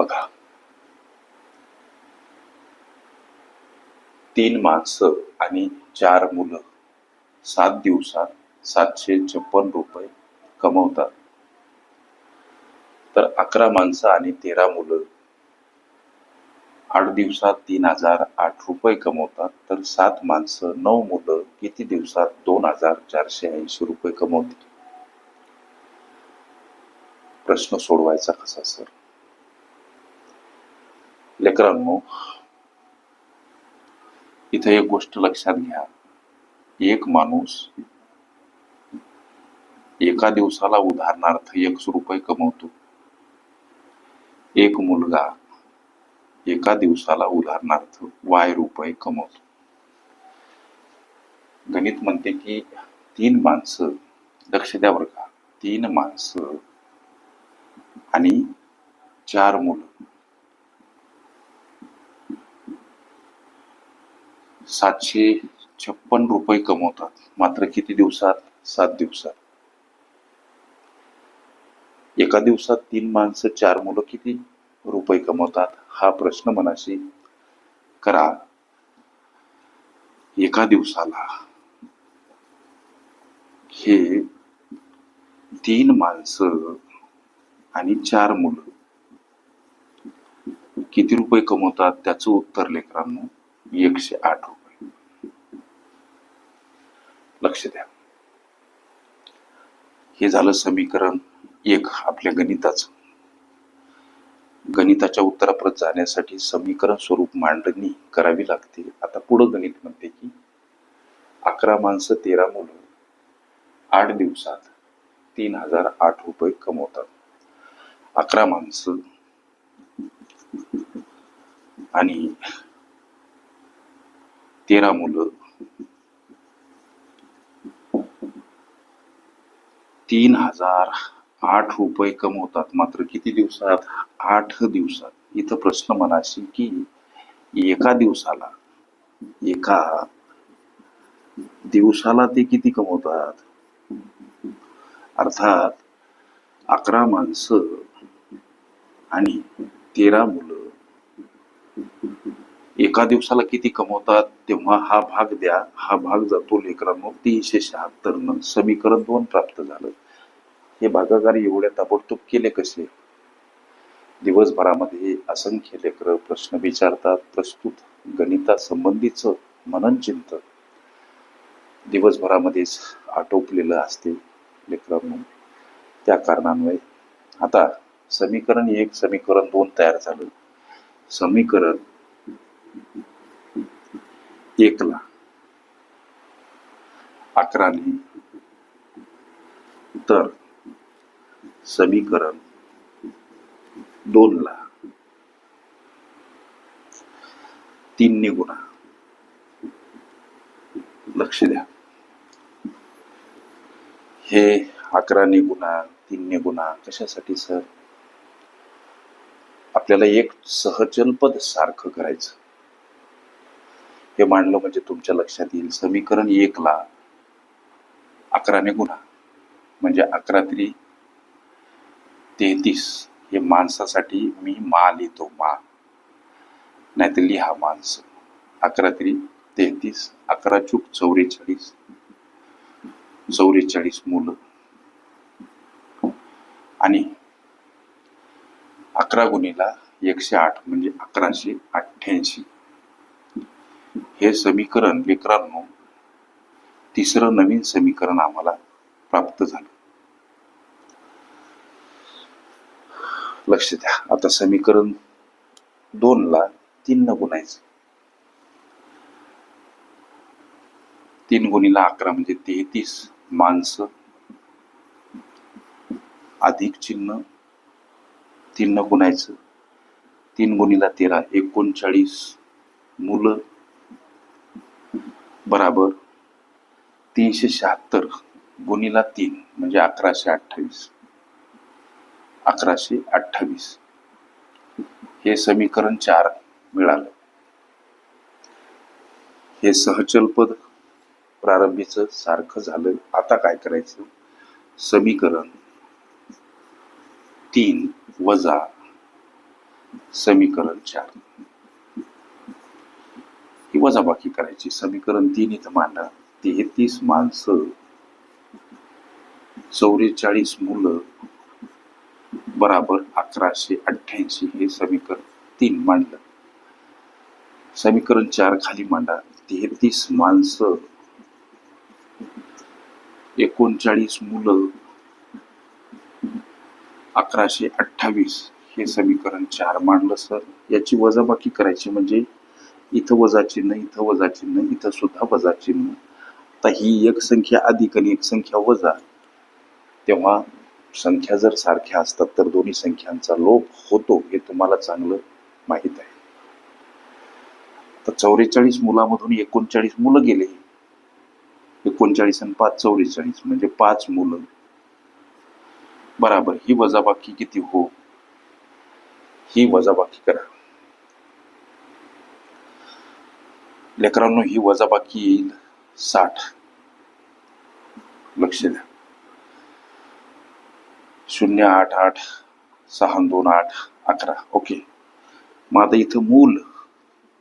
बघा. तीन माणसं आणि चार मुलं सात दिवसात सातशे छप्पन रुपये कमवतात. तर अकरा माणसं आणि तेरा मुलं आठ दिवसात तीन हजार आठ रुपये कमवतात. तर सात माणसं नऊ मुलं किती दिवसात दोन हजार चारशे ऐंशी रुपये कमवतील? प्रश्न सोडवायचा कसा सर? मित्रांनो इथे एक गोष्ट लक्षात घ्या. एक माणूस एका दिवसाला उदाहरणार्थ एकशे रुपये कमवतो. एक मुलगा एका दिवसाला उदाहरणार्थ वाय रुपये कमवतो. गणित म्हणते की तीन माणसं लक्ष द्या बरं का तीन माणसं आणि चार मुलं. सातशे छप्पन रुपये कमवतात. मात्र किती दिवसात? सात दिवसात. एका दिवसात तीन माणसं चार मुलं किती रुपये कमवतात? हा प्रश्न मनाशी करा. एका दिवसाला हे तीन माणसं आणि चार मुलं किती रुपये कमवतात? त्याचं उत्तर लेकरांना एकशे आठ हो रुपये लक्ष द्या। हे झालं समीकरण एक आपल्या गणिताचं. गणिताच्या उत्तराप्रत जाण्यासाठी समीकरण स्वरूप मांडणी करावी लागते. आता पुढं गणित म्हणते की अकरा माणसं तेरा मुलं आठ दिवसात तीन हजार आठ रुपये कमवतात. अकरा माणसं आणि तेरा मुलं. तीन हजार आठ रुपये कमवतात. मात्र किती दिवसात? आठ दिवसात. इथं प्रश्न मनाशी की एका दिवसाला एका दिवसाला ते किती कमवतात? अर्थात अकरा माणसं आणि तेरा मुलं. एका दिवसाला किती कमवतात तेव्हा हा भाग द्या. हा भाग जातो लेकरांनो तीनशे शहात्तर न समीकरण दोन प्राप्त झालं. हे भागाकार एवढ्या ताबडतोब केले कसे? दिवसभरामध्ये असंख्य लेकरं प्रश्न विचारतात प्रस्तुत गणितासंबंधीचं मनन चिंतन दिवसभरामध्येच आटोपलेलं असते लेकरांनो. त्या कारणांमुळे आता समीकरण एक समीकरण दोन तयार झालं. समीकरण एकला. अकराने. तर समीकरण दोनला. तीनने गुणा. लक्ष द्या. हे अकराने गुणा तीनने गुणा कशासाठी सर? आपल्याला एक सहचल पद सारखं करायचं. वाक्य मांडलं म्हणजे तुमच्या लक्षात येईल. समीकरण एकला अकराने गुणा. म्हणजे अकरा तरी तेहतीस. हे माणसासाठी मी मा लिहितो मा नाहीतर लिहा माणसं. अकरा तरी तेहतीस. अकरा चूक चौवेचाळीस चौवेचाळीस मुलं. आणि अकरा गुणीला एकशे आठ म्हणजे अकराशे अठ्ठ्याऐंशी. हे समीकरण लेकरांनो तिसरं नवीन समीकरण आम्हाला प्राप्त झालं. लक्ष द्या. आता समीकरण दोन ला तीन न गुणायचं. तीन गुणीला अकरा म्हणजे तेहतीस. माणसं अधिक चिन्ह तीन न गुणायचं. तीन गुणीला तेरा एकोणचाळीस. मुलं बराबर तीनशे शहात्तर गुणीला तीन म्हणजे अकराशे अठ्ठावीस. अकराशे अठ्ठावीस. हे समीकरण चार मिळालं. हे सहचल पद प्रारंभीच सारखं झालं. आता काय करायचं? समीकरण तीन वजा समीकरण चार. ही वजाबाकी करायची. समीकरण तीन इथं मांडा. तेहतीस माणसं चौवेचाळीस मुलं बराबर अकराशे अठ्ठ्याऐंशी हे समीकरण तीन मांडलं. समीकरण चार खाली मांडा. तेहतीस माणसं एकोणचाळीस मुलं अकराशे अठ्ठावीस हे समीकरण चार मांडलं सर. याची वजाबाकी करायची म्हणजे इथं वजा चिन्ह इथं वजा चिन्ह इथं सुद्धा वजा चिन्ह. आता ही एक संख्या अधिक आणि एक संख्या वजा. तेव्हा संख्या जर सारख्या असतात तर दोन्ही संख्यांचा लोप होतो हे तुम्हाला चांगलं माहीत आहे. तर चौवेचाळीस मुलामधून एकोणचाळीस मुलं गेले. एकोणचाळीस आणि पाच चौवेचाळीस म्हणजे पाच मुलं. बराबर ही वजाबाकी किती हो? ही वजाबाकी करा. लेकरांनो ही वजाबाकी येईल. साठ. लक्ष द्या. शून्य आठ आठ सहा दोन आठ अकरा. ओके. मग आता इथं मूल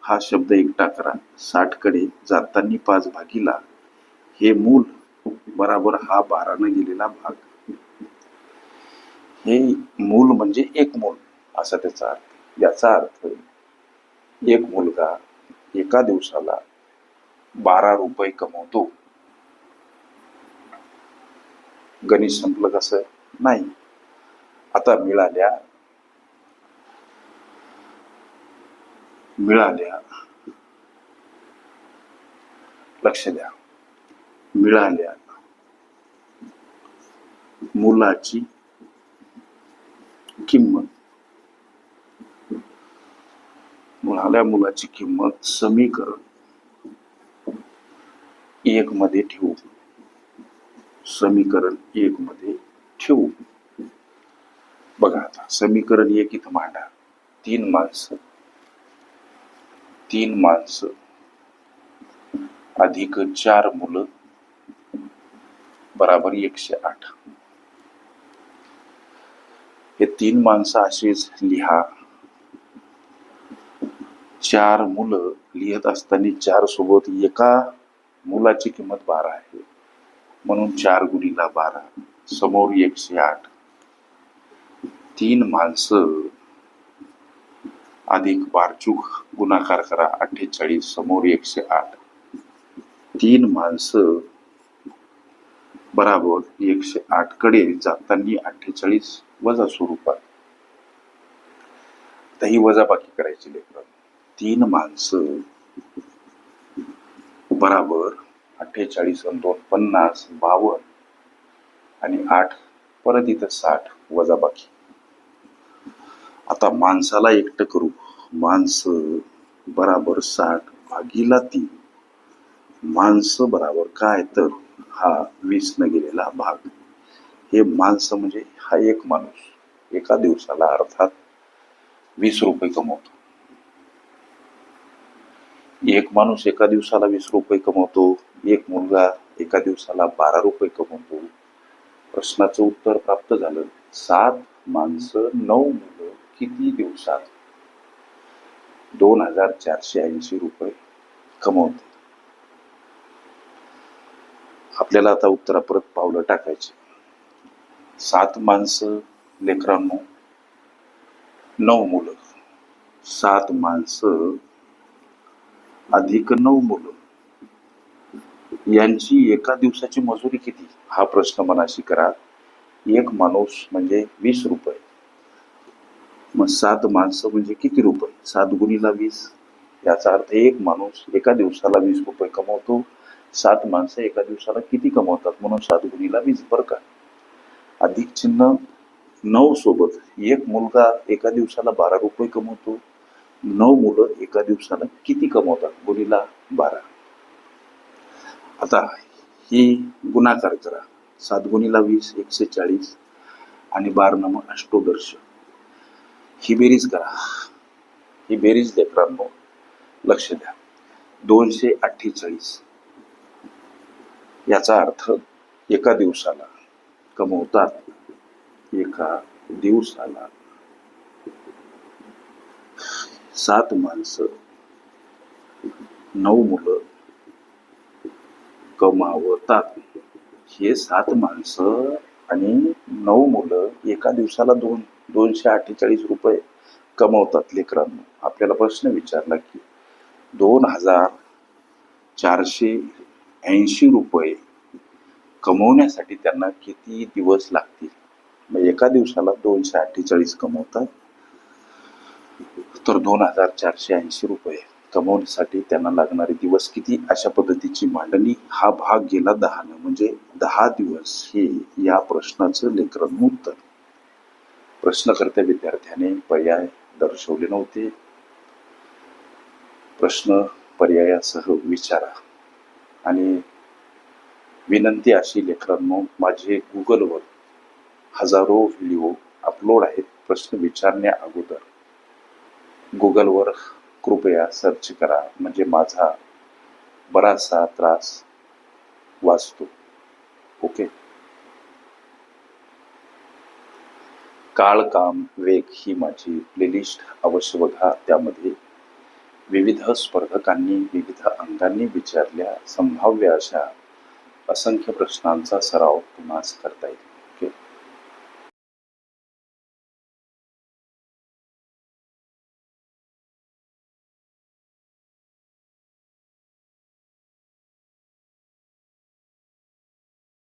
हा शब्द एकटा करा. साठकडे जातानी पाच भागीला. हे मूल बराबर हा बारानं गेलेला भाग. हे मूल म्हणजे एक मूल. असा त्याचा अर्थ. याचा अर्थ एक मुलगा एका दिवसाला बारा रुपये कमवतो. गणित संपलं कसं? नाही. आता मिळाल्या मिळाल्या लक्ष द्या. मिळाल्या मुलाची किंमत. मुलाला मुलाची किंमत समीकरण एक मध्ये ठेवू. समीकरण एक मध्ये ठेवू. बघा आता समीकरण एक इथं मांडा. तीन माणसं. तीन माणसं. अधिक चार मुलं. बराबर एकशे आठ. हे तीन माणसं अशीच लिहा. चार मुलं लिहित असताना चार सोबत एका मुलाची किंमत बारा आहे. म्हणून चार गुणीला बारा समोर एकशे आठ. तीन माणसं अधिक बारचूक गुणाकार करा अठ्ठेचाळीस समोर एकशे आठ. तीन माणसं बराबर एकशे आठकडे जाताना अठ्ठेचाळीस वजा स्वरूपात. तर ही वजाबाकी करायची लेकरांना तीन माणसं बराबर अठ्ठेचाळीस आणि दोन पन्नास बावन्न आणि आठ परत इथं साठ वजाबाकी आता माणसाला एकटं करू. माणसं बराबर साठ भागीला तीन. माणसं बराबर काय? तर हा वीस न गेलेला भाग. हे माणसं म्हणजे हा एक माणूस. एका दिवसाला अर्थात वीस रुपये कमवतो. एक माणूस एका दिवसाला वीस रुपये कमवतो एक मुलगा एका दिवसाला बारा रुपये कमवतो. प्रश्नाचं उत्तर प्राप्त झालं सात माणसं नऊ मुलं किती दिवसात? दोन हजार चारशे ऐंशी रुपये कमवते. आपल्याला आता उत्तरा परत पावलं टाकायचे. सात माणसं लेकरांनो नऊ मुलं. सात माणसं अधिक नऊ मुलं. यांची एका दिवसाची मजुरी किती? हा प्रश्न मनाशी करा. एक माणूस म्हणजे वीस रुपये. मग सात माणसं म्हणजे किती रुपये? सात गुणीला वीस. याचा अर्थ एक माणूस एका दिवसाला वीस रुपये कमवतो. सात माणसं एका दिवसाला किती कमवतात? म्हणून सात गुणीला वीस बरं का? अधिक चिन्ह नऊ सोबत. एक मुलगा एका दिवसाला बारा रुपये कमवतो. नऊ मुलं एका दिवसाला किती कमवतात? गुणीला बारा. आता ही गुणाकार करा. सात गुणीला वीस एकशे चाळीस आणि बार नम अष्टोदर्श. ही बेरीज करा. ही बेरीज लेकरांनो लक्ष द्या. दोनशे अठ्ठेचाळीस. याचा अर्थ एका दिवसाला कमवतात. एका दिवसाला. सात माणसं नऊ मुलं कमावतात हे सात माणसं आणि नऊ मुलं एका दिवसाला दोन दोनशे अठ्ठेचाळीस रुपये कमवतात लेकरांनो. आपल्याला प्रश्न विचारला की दोन हजार चारशे ऐंशी रुपये कमवण्यासाठी त्यांना किती दिवस लागतील? मग एका दिवसाला दोनशे अठ्ठेचाळीस कमवतात. तर दोन हजार चारशे ऐंशी रुपये. कमवण्यासाठी त्यांना लागणारे दिवस किती? अशा पद्धतीची मांडणी हा भाग गेला दहानं. म्हणजे दहा दिवस हे या प्रश्नाचं लेखन उत्तर प्रश्नकर्त्या विद्यार्थ्याने पर्याय दर्शवले नव्हते. प्रश्न पर्यायासह विचारा. आणि विनंती अशी लेकरांनो माझे गुगलवर हजारो व्हिडिओ अपलोड आहेत. प्रश्न विचारण्या अगोदर. गुगलवर कृपया सर्च करा म्हणजे माझा बराचसा त्रास वाचतो. ओके? काळ काम वेग ही माझी प्लेलिस्ट अवश्य बघा. त्यामध्ये विविध स्पर्धकांनी विविध अंगांनी विचारल्या संभाव्य अशा असंख्य प्रश्नांचा सराव तुम्हाला करता येईल.